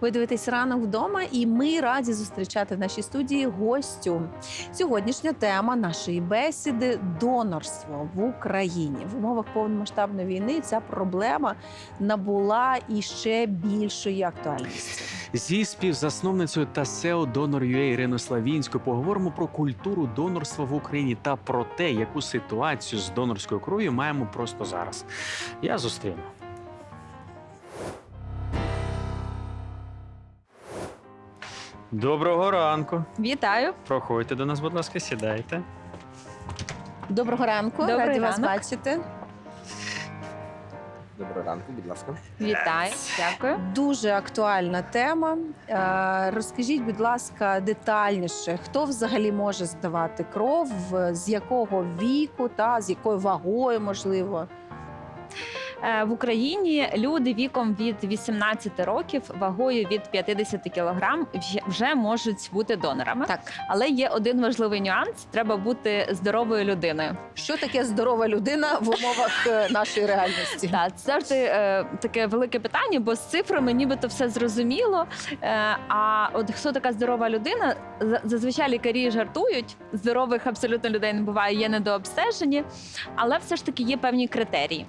Ви дивитесь ранок вдома, і ми раді зустрічати в нашій студії гостю. Сьогоднішня тема нашої бесіди донорство в Україні. В умовах повномасштабної війни ця проблема набула іще більшої актуальності. Зі співзасновницею та SEO Donor.ua Іриною Славінською поговоримо про культуру донорства в Україні та про те, яку ситуацію з донорською кров'ю маємо просто зараз. Я зустріну. Доброго ранку. Вітаю. Проходьте до нас, будь ласка, сідайте. Доброго ранку, Добрий раді вас ранок. бачити. Доброго ранку, будь ласка. Вітаю. Дякую. Дуже актуальна тема. Е, Розкажіть, будь ласка, детальніше, хто взагалі може здавати кров, з якого віку та з якою вагою, можливо. Е, В Україні люди віком від 18 років, вагою від 50 кілограм вже- можуть бути донорами. Так, Але є один важливий нюанс: треба бути здоровою людиною. що таке здорова людина в умовах е, нашої реальності? Так, це завжди е, таке велике питання, бо з цифрами нібито все зрозуміло. А от хто така здорова людина? За- Зазвичай лікарі жартують. Здорових абсолютно людей не буває, є недообстежені, але все ж таки є певні критерії.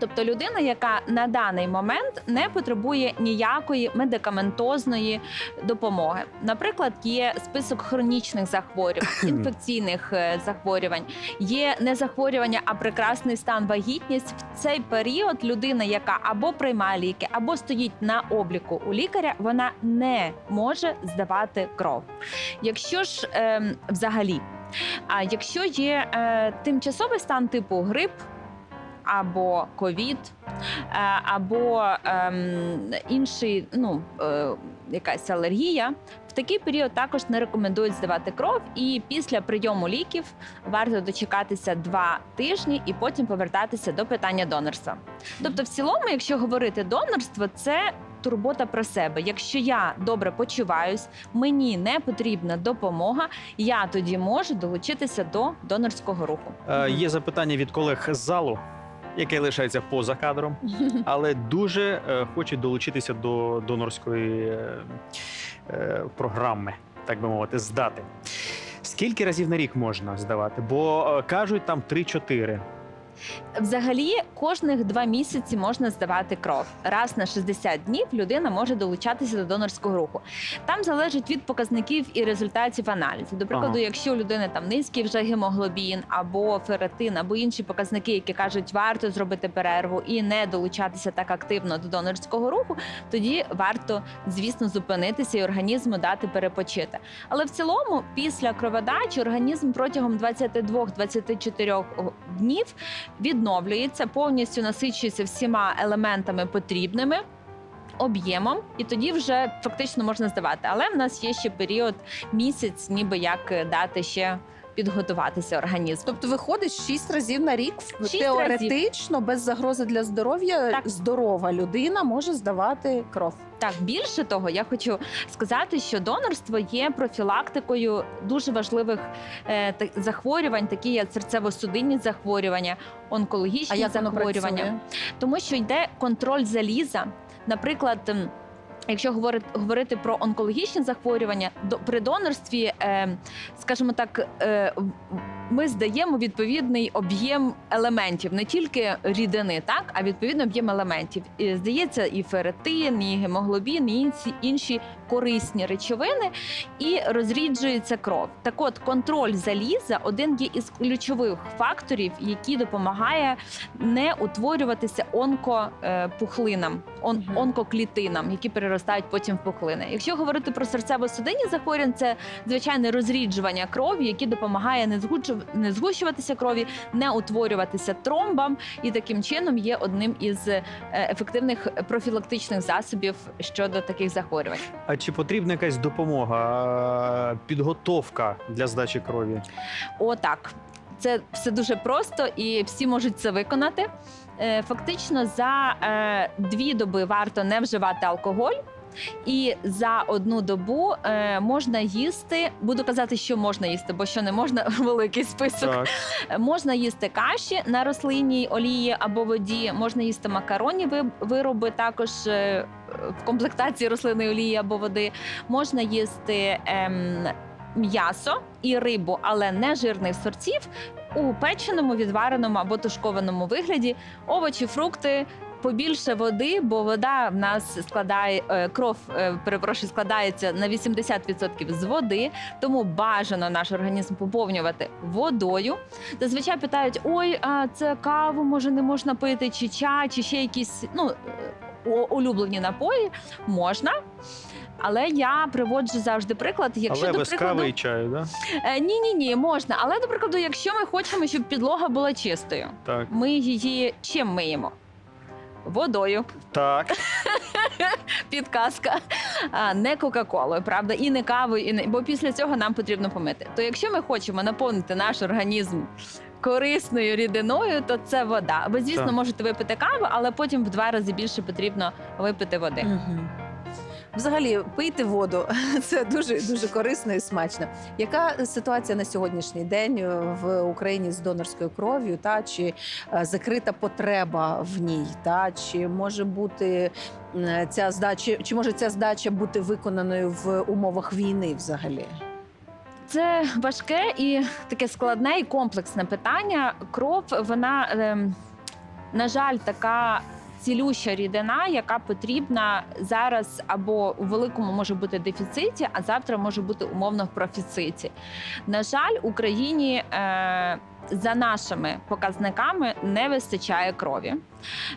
Тобто людина, яка на даний момент не потребує ніякої медикаментозної допомоги. Наприклад, є список хронічних захворювань, інфекційних е, захворювань, є не захворювання, а прекрасний стан вагітність. В цей період людина, яка або приймає ліки, або стоїть на обліку у лікаря, вона не може здавати кров. Якщо ж ем, взагалі, а якщо є е, тимчасовий стан типу грип. Або ковід, е, або ем, інший, ну е, якась алергія. В такий період також не рекомендують здавати кров, і після прийому ліків варто дочекатися два тижні і потім повертатися до питання донорства. Тобто, в цілому, якщо говорити донорство, це турбота про себе. Якщо я добре почуваюсь, мені не потрібна допомога, я тоді можу долучитися до донорського руху. Е, Є запитання від колег з залу, яке лишається поза кадром, але дуже е, хочуть долучитися до донорської е, е, програми, так би мовити, здати. Скільки разів на рік можна здавати? Бо е, кажуть там 3-4. Взагалі, кожних два місяці можна здавати кров. Раз на 60 днів людина може долучатися до донорського руху. Там залежить від показників і результатів аналізу. До прикладу, Ага. якщо у людини там низький вже гемоглобін або феретин, або інші показники, які кажуть, варто зробити перерву і не долучатися так активно до донорського руху, тоді варто, звісно, зупинитися і організму дати перепочити. Але в цілому, після кроводачі організм протягом 22-24 днів відновлюється, повністю насичується всіма елементами потрібними. Об'ємом, і тоді вже фактично можна здавати. Але в нас є ще період місяць, ніби як е, дати ще підготуватися організму. Тобто виходить шість разів на рік Шість теоретично, без загрози для здоров'я, Так. здорова людина може здавати кров. Так, більше того, я хочу сказати, що донорство є профілактикою дуже важливих е, та- захворювань, такі як серцево-судинні захворювання, онкологічні А захворювання. тому що йде контроль заліза. Наприклад, якщо говорити, говорити про онкологічні захворювання, до при донорстві, е, скажімо так, е, ми здаємо відповідний об'єм елементів, не тільки рідини, так а відповідний об'єм елементів. І, здається, і феретин, і гемоглобін, і інші, інші корисні речовини, і розріджується кров. Так от контроль заліза один є із ключових факторів, який допомагає не утворюватися онкопухлинам, он, онкоклітинам, які переростають потім в пухлини. Якщо говорити про серцево-судинні захворювання, це звичайне розріджування крові, яке допомагає не не згущуватися крові, не утворюватися тромбам, і таким чином є одним із е, ефективних профілактичних засобів щодо таких захворювань. А чи потрібна якась допомога, підготовка для здачі крові? Отак. Це все дуже просто і всі можуть це виконати. Е, Фактично, за е, дві доби варто не вживати алкоголь. І за одну добу е, можна їсти. Буду казати, що можна їсти, бо що не можна великий список. Так. Е, Можна їсти каші на рослинній олії або воді, можна їсти макаронні вироби також е, в комплектації рослинної олії або води. Можна їсти ем, м'ясо і рибу, але не жирних сортів у печеному, відвареному або тушкованому вигляді, овочі, фрукти. Побільше води, бо вода в нас складає е, кров, е, перепрошую, складається на 80% з води, тому бажано наш організм поповнювати водою. Зазвичай питають: ой, а це каву може не можна пити, чи чай, чи ще якісь ну е, улюблені напої можна. Але я приводжу завжди приклад, якщо Але до без прикладу кави і чаю, да? ні, ні, ні, можна. Але до прикладу, якщо ми хочемо, щоб підлога була чистою, Так. ми її чим миємо? Водою, Так. підказка, а не Кока-Колою, правда, і не кавою, і не бо після цього нам потрібно помити. То якщо ми хочемо наповнити наш організм корисною рідиною, то це вода. Ви, звісно, Так. можете випити каву, але потім в два рази більше потрібно випити води. Мгм. Взагалі, пийте воду це дуже дуже корисно і смачно. Яка ситуація на сьогоднішній день е, в Україні з донорською кров'ю? Та чи е, закрита потреба в ній? Та чи може бути ця здача, чи може ця здача бути виконаною в умовах війни взагалі? Це важке і таке складне і комплексне питання. Кров, вона, ем, на жаль, така. Цілюща рідина, яка потрібна зараз або у великому може бути дефіциті, а завтра може бути умовно в профіциті. На жаль, Україні е, за нашими показниками не вистачає крові.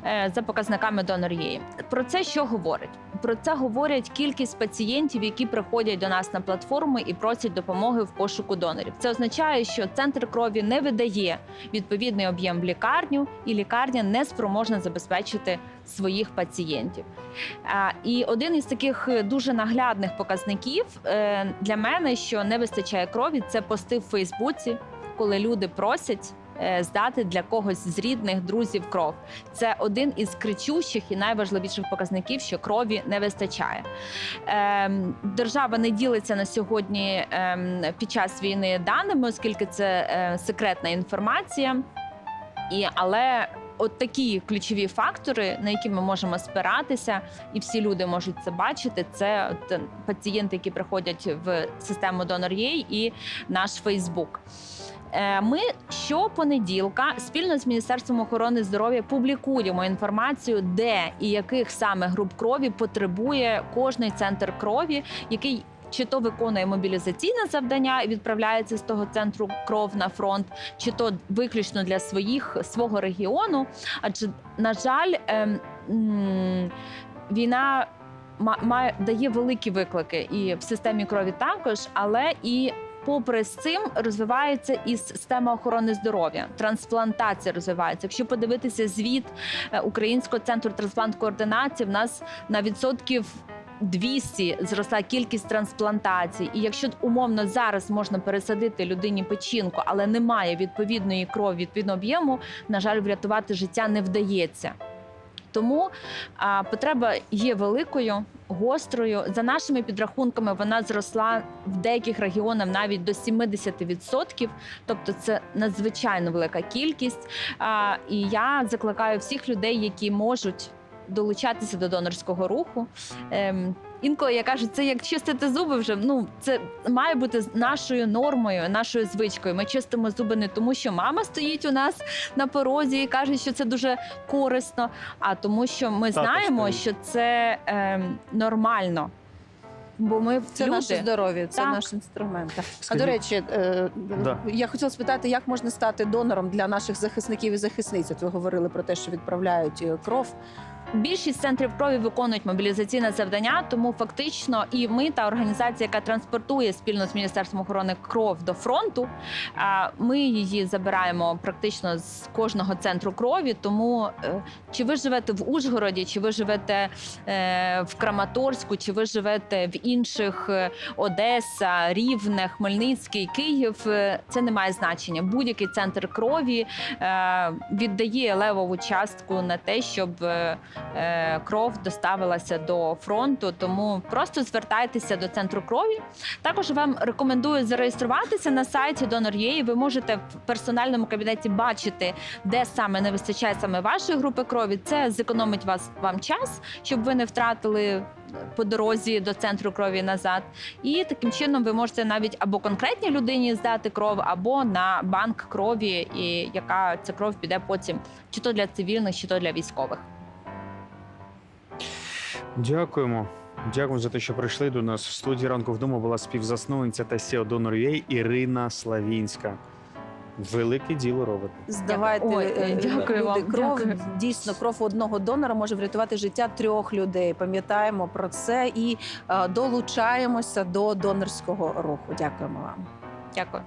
Е, за показниками донор'єї. Про це що говорить? Про це говорять кількість пацієнтів, які приходять до нас на платформи і просять допомоги в пошуку донорів. Це означає, що центр крові не видає відповідний об'єм в лікарню, і лікарня не спроможна забезпечити своїх пацієнтів. І один із таких е, дуже наглядних показників е, для мене, що не вистачає крові, це пости в Фейсбуці, коли люди просять. е, Здати для когось з рідних друзів кров це один із кричущих і найважливіших показників, що крові не вистачає. Ем, держава не ділиться на сьогодні ем, під час війни даними, оскільки це е, секретна інформація. І але от такі ключові фактори, на які ми можемо спиратися, і всі люди можуть це бачити. Це от, е, пацієнти, які приходять в систему Donor.ua і наш Фейсбук. Е, Ми щопонеділка спільно з Міністерством охорони здоров'я публікуємо інформацію, де і яких саме груп крові потребує кожний центр крові, який чи то виконує мобілізаційне завдання і відправляється з того центру кров на фронт, чи то виключно для своїх свого регіону. Адже на жаль, ем, м, війна ма- має дає великі виклики і в системі крові також, але і Попри з цим розвивається і система охорони здоров'я, трансплантація розвивається. Якщо подивитися звіт е, Українського центру трансплант-координації, в нас на відсотків 200 зросла кількість трансплантацій. І якщо умовно зараз можна пересадити людині печінку, але немає відповідної крові, відповідного об'єму, на жаль, врятувати життя не вдається. Тому а, потреба є великою, гострою. За нашими підрахунками, вона зросла в деяких регіонах навіть до 70%. Тобто це надзвичайно велика кількість. А, і я закликаю всіх людей, які можуть долучатися до донорського руху. Ем, Інколи я кажу, це як чистити зуби вже. Ну це має бути з- нашою нормою, нашою звичкою. Ми чистимо зуби не тому, що мама стоїть у нас на порозі і каже, що це дуже корисно, а тому, що ми Тато знаємо, стоїть. що це ем, нормально. Бо ми Це люди. наше здоров'я, це Так. наш інструмент. А до речі, е, Да. я хотіла спитати, як можна стати донором для наших захисників і захисниць? От ви говорили про те, що відправляють е, кров. Більшість центрів крові виконують мобілізаційне завдання, тому фактично і ми та організація, яка транспортує спільно з міністерством охорони кров до фронту. Ми її забираємо практично з кожного центру крові. Тому е, чи ви живете в Ужгороді, чи ви живете е, в Краматорську, чи ви живете в інших е, Одеса, Рівне, Хмельницький, Київ, це не має значення. Будь-який центр крові віддає левову частку на те, щоб кров доставилася до фронту. Тому просто звертайтеся до центру крові. Також вам рекомендую зареєструватися на сайті Donor.ua. Ви можете в персональному кабінеті бачити, де саме не вистачає саме вашої групи крові. Це зекономить вас вам час, щоб ви не втратили по дорозі до центру крові назад. І таким чином ви можете навіть або конкретній людині здати кров, або на банк крові, і яка ця кров піде потім, чи то для цивільних, чи то для військових. Дякуємо. Дякуємо за те, що прийшли до нас. В студії ранку вдома була співзасновниця та SEO Donor.ua Ірина Славінська. Велике діло робите. Здавайте Ой, е, дякую люди вам, кров. дякую. Дійсно, кров одного донора може врятувати життя трьох людей. Пам'ятаємо про це і е, долучаємося до донорського руху. Дякуємо вам. Дякую.